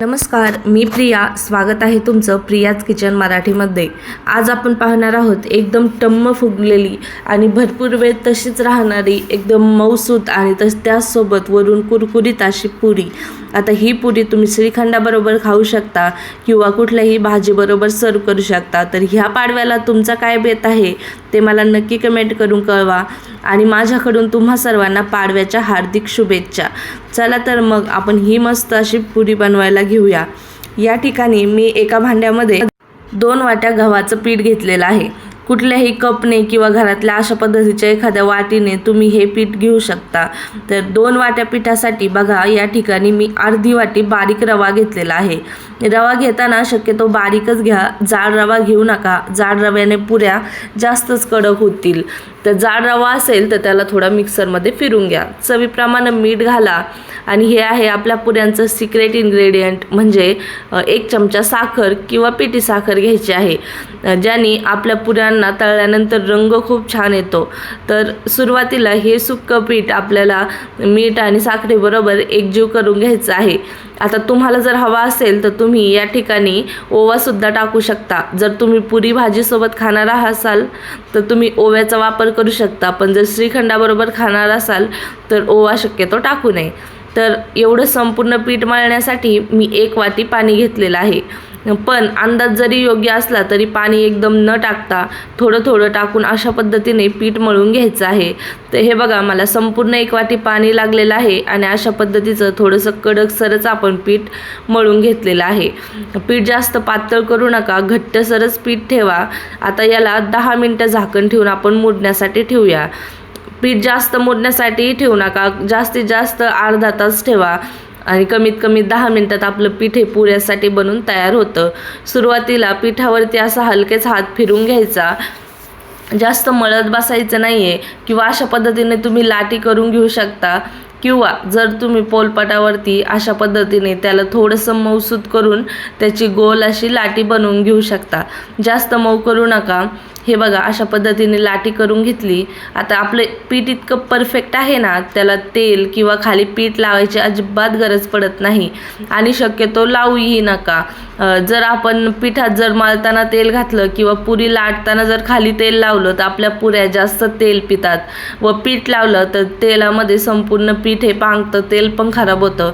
नमस्कार मी प्रिया. स्वागत आहे तुमचं प्रियाज किचन मराठीमध्ये. आज आपण पाहणार आहोत एकदम टम्म फुगलेली आणि भरपूर वेळ तशीच राहणारी एकदम मऊसूत आणि तस त्याचसोबत वरून कुरकुरीत अशी पुरी. आता ही पुरी तुम्ही श्रीखंडाबरोबर खाऊ शकता किंवा कुठल्याही भाजीबरोबर सर्व करू शकता. तर ह्या पाडव्याला तुमचा काय बेत आहे ते मला नक्की कमेंट करून कळवा. आणि माझ्याकडून तुम्हा सर्वांना पाडव्याच्या हार्दिक शुभेच्छा. चला तर मग आपण ही मस्त अशी पुरी बनवायला घेऊया. या ठिकाणी मी एका भांड्यामध्ये दोन वाट्या गव्हाचं पीठ घेतलेलं आहे. कुठल्याही कपने किंवा घरातल्या अशा पद्धतीच्या एखाद्या वाटीने तुम्ही हे पीठ घेऊ शकता. तर दोन वाट्या पिठासाठी बघा या ठिकाणी मी अर्धी वाटी बारीक रवा घेतलेला आहे. रवा घेताना शक्यतो बारीकच घ्या. जाड रवा घेऊ नका. जाड रव्याने पुऱ्या जास्तच कडक होतील. तर जाड रवा असेल तर त्याला थोडा मिक्सरमध्ये फिरून घ्या. चवीप्रमाणे मीठ घाला आणि हे आहे आपल्या पुऱ्यांचं सिक्रेट इन्ग्रेडियंट म्हणजे एक चमचा साखर किंवा पिठी साखर घ्यायची आहे. ज्याने आपल्या पुऱ्यांना तळल्यानंतर रंग खूप छान येतो. तर सुरुवातीला हे सुक्कं पीठ आपल्याला मीठ आणि साखरेबरोबर एकजीव करून घ्यायचं आहे. आता तुम्हाला जर हवा असेल तर तुम्ही या ठिकाणी ओवासुद्धा टाकू शकता. जर तुम्ही पुरी भाजीसोबत खाणार असाल तर तुम्ही ओव्याचा वापर करू शकता. पण जर श्रीखंडाबरोबर खाणार असाल तर ओवा शक्यतो टाकू नये. तर एवढं संपूर्ण पीठ मळण्यासाठी मी एक वाटी पाणी घेतलेलं आहे. पण अंदाज जरी योग्य असला तरी पाणी एकदम न टाकता थोडं थोडं टाकून अशा पद्धतीने पीठ मळून घ्यायचं आहे. तर हे बघा मला संपूर्ण एक वाटी पाणी लागलेलं आहे आणि अशा पद्धतीचं थोडंसं कडकसरच आपण पीठ मळून घेतलेलं आहे. पीठ जास्त पातळ करू नका घट्टसरच पीठ ठेवा. आता याला दहा मिनटं झाकण ठेवून आपण मोडण्यासाठी ठेवूया. पीठ जास्त मोडण्यासाठी ठेवू नका. जास्तीत जास्त अर्धा तास ठेवा. आणि कमीत कमी दहा मिनटात आपलं पीठ हे पुऱ्यासाठी बनून तयार होतं. सुरुवातीला पिठावरती असा हलकेच हात फिरून घ्यायचा. जास्त मळत बसायचं नाही आहे किंवा अशा पद्धतीने तुम्ही लाटी करून घेऊ शकता. किंवा जर तुम्ही पोलपाटावरती अशा पद्धतीने त्याला थोडंसं मऊसूत करून त्याची गोल अशी लाटी बनवून घेऊ शकता. जास्त मऊ करू नका. हे बघा अशा पद्धतीने लाटी करून घेतली. आता आपलं पीठ इतकं परफेक्ट आहे ना त्याला तेल किंवा खाली पीठ लावायची अजिबात गरज पडत नाही. आणि शक्यतो लावूही नका. जर आपण पिठात जर मळताना तेल घातलं किंवा पुरी लाटताना जर खाली तेल लावलं तर आपल्या पुऱ्या जास्त तेल पितात. व पीठ लावलं तर तेलामध्ये संपूर्ण पीठ हे पांगतं तेल पण खराब होतं.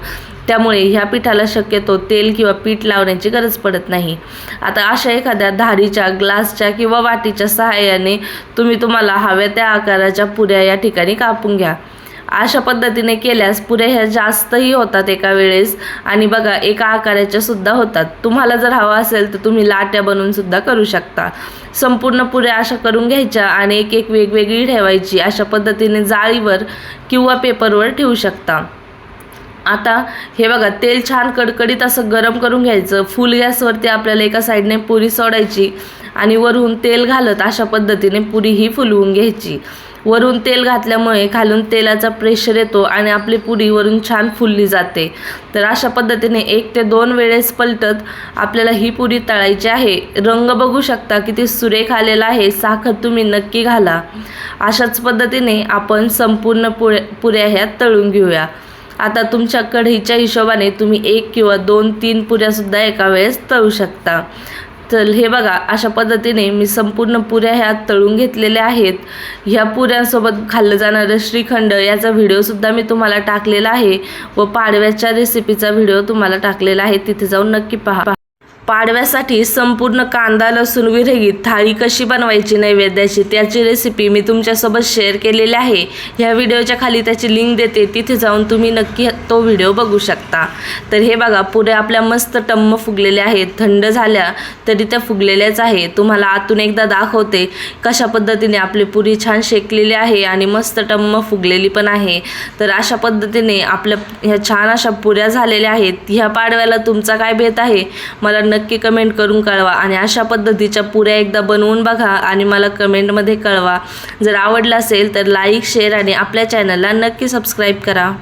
त्यामुळे ह्या पिठाला शक्यतो तेल किंवा पीठ लावण्याची गरज पडत नाही. आता अशा एखाद्या धारीच्या ग्लासच्या किंवा वाटीच्या सहाय्याने तुम्ही तुम्हाला हव्या त्या आकाराच्या पुऱ्या या ठिकाणी कापून घ्या. अशा पद्धतीने केल्यास पुऱ्या ह्या जास्तही होतात एका वेळेस आणि बघा एका आकाराच्या सुद्धा होतात. तुम्हाला जर हवा असेल तर तुम्ही लाट्या बनवून सुद्धा करू शकता. संपूर्ण पुऱ्या अशा करून घ्यायच्या आणि एक एक वेगवेगळी ठेवायची. अशा पद्धतीने जाळीवर किंवा पेपरवर ठेवू शकता. आता हे बघा तेल छान कडकडीत असं गरम करून घ्यायचं. फुल गॅसवरती आपल्याला एका साईडने पुरी सोडायची आणि वरून तेल घालत अशा पद्धतीने पुरी ही फुलवून घ्यायची. वरून तेल घातल्यामुळे खालून तेलाचा प्रेशर येतो आणि आपली पुरी वरून छान फुलली जाते. तर अशा पद्धतीने एक ते दोन वेळेस पलटत आपल्याला ही पुरी तळायची आहे. रंग बघू शकता किती सुरेख आलेला आहे साखर तुम्ही नक्की घाला. अशाच पद्धतीने आपण संपूर्ण पुऱ्या पुऱ्या ह्या तळून घेऊया. आता तुमच्या कढईच्या हिशोबाने तुम्ही एक किंवा दोन तीन पुऱ्यासुद्धा एका वेळेस तळू शकता. तर हे बघा अशा पद्धतीने मी संपूर्ण पुऱ्या ह्या तळून घेतलेल्या आहेत. ह्या पुऱ्यांसोबत खाल्लं जाणारं श्रीखंड याचा व्हिडिओसुद्धा मी तुम्हाला टाकलेला आहे व पाडव्याच्या रेसिपीचा व्हिडिओ तुम्हाला टाकलेला आहे. तिथे जाऊन नक्की पहा. पाडव्यासाठी संपूर्ण कांदा लसूण विरहित थाळी कशी बनवायची नैवेद्याची त्याची रेसिपी मी तुमच्यासोबत शेअर केलेली आहे. ह्या व्हिडिओच्या खाली त्याची लिंक देते. तिथे जाऊन तुम्ही नक्की तो व्हिडिओ बघू शकता. तर हे बघा पुऱ्या आपल्या मस्त टम्म फुगलेल्या आहेत. थंड झाल्या तरी त्या फुगलेल्याच आहे. तुम्हाला आतून एकदा दाखवते कशा पद्धतीने आपली पुरी छान शेकलेली आहे आणि मस्त टम्म फुगलेली पण आहे. तर अशा पद्धतीने आपल्या ह्या छान अशा पुऱ्या झालेल्या आहेत. ह्या पाडव्याला तुमचा काय भेट आहे? मला नक्की कमेंट करून कळवा आणि अशा पद्धतीच्या पुऱ्या एकदा बनवून बघा आणि मला कमेंटमध्ये कळवा. जर आवडलं असेल तर लाईक शेअर आणि आपल्या चॅनलला नक्की सबस्क्राईब करा.